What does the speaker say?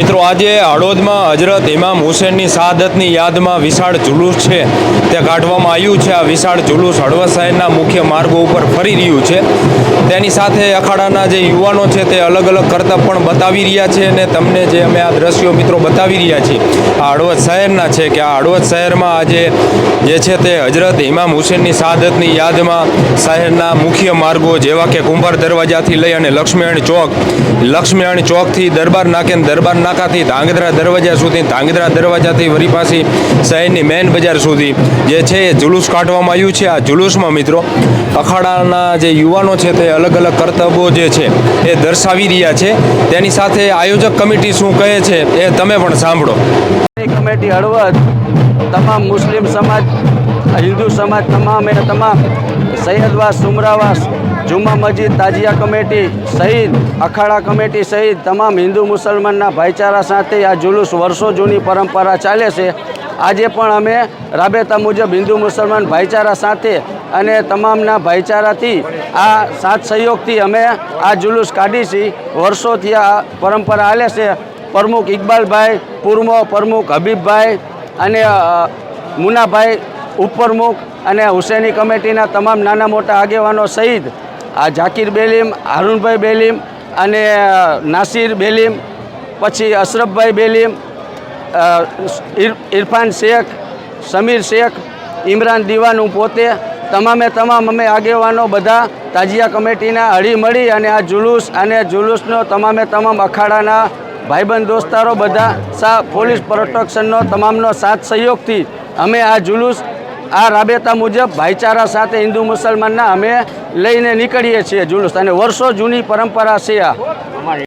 મિત્રો, આજે હળવદમાં હજરત ઇમામ હુસેનની શહાદતની યાદમાં વિશાળ જુલુસ છે. તે કાઢવામાં આવ્યું છે. આ વિશાળ જુલુસ હળવદ શહેરના મુખ્ય માર્ગો ઉપર ફરી રહ્યું છે. તેની સાથે અખાડાના જે યુવાનો છે તે અલગ અલગ કરતબ પણ બતાવી રહ્યા છે અને તમને જે અમે આ દ્રશ્યો મિત્રો બતાવી રહ્યા છીએ, આ હળવદ શહેરના છે કે આ હળવદ શહેરમાં આજે જે છે તે હજરત ઇમામ હુસેનની શહાદતની યાદમાં શહેરના મુખ્ય માર્ગો જેવા કે કુંભાર દરવાજાથી લઈ અને લક્ષ્મીનારાયણ ચોક લક્ષ્મીનારાયણ ચોકથી દરબાર નાકે દરબાર નાકાથી ધાંગધ્રા દરવાજા સુધી, ધાંગધ્રા દરવાજાથી વળી પાછી શહેરની મેન બજાર સુધી જે છે એ જુલુસ કાઢવામાં આવ્યું છે. આ જુલુસમાં મિત્રો અખાડાના જે યુવાનો છે તે અલગ અલગ કર્તવ્યો જે છે એ દર્શાવી રહ્યા છે. તેની સાથે આયોજક કમિટી શું કહે છે એ તમે પણ સાંભળો. કમિટી હળવદ, તમામ મુસ્લિમ સમાજ, હિન્દુ સમાજ, તમામ એ તમામ સૈયદવાસ સુમરાવાસ જુમ્મા મસ્જિદ, તાજિયા કમિટી સહિત, અખાડા કમિટી સહિત તમામ હિન્દુ મુસલમાનના ભાઈચારા સાથે આ જુલુસ વર્ષો જૂની પરંપરા ચાલે છે. આજે પણ અમે રાબેતા મુજબ હિન્દુ મુસલમાન ભાઈચારા સાથે અને તમામના ભાઈચારાથી આ સાથ સહયોગથી અમે આ જુલુસ કાઢી છીએ વર્ષોથી આ પરંપરા હાલે છે. પ્રમુખ ઇકબાલભાઈ, પૂર્વ પ્રમુખ હબીબભાઈ અને મુનાભાઈ ઉપપ્રમુખ અને હુસેની કમિટીના તમામ નાના મોટા આગેવાનો સહિત આ ઝાકીર બેલીમ, હારૂનભાઈ બેલીમ અને નાસિર બેલીમ, પછી અશરફભાઈ બેલીમ ઇરફાન શેખ, સમીર શેખ, ઇમરાન દીવાન હું પોતે, તમામે તમામ અમે આગેવાનો બધા તાજિયા કમિટીના હળી મળી અને આ જુલુસ અને જુલુસનો તમામે તમામ અખાડાના ભાઈબંધ દોસ્તારો બધા સા, પોલીસ પ્રોટેક્શનનો તમામનો સાથ સહયોગથી અમે આ જુલુસ આ રાબેતા મુજબ ભાઈચારા સાથે હિન્દુ મુસલમાનના અમે લઈને નીકળીએ છીએ જુલુસ. અને વર્ષો જૂની પરંપરા છે આ.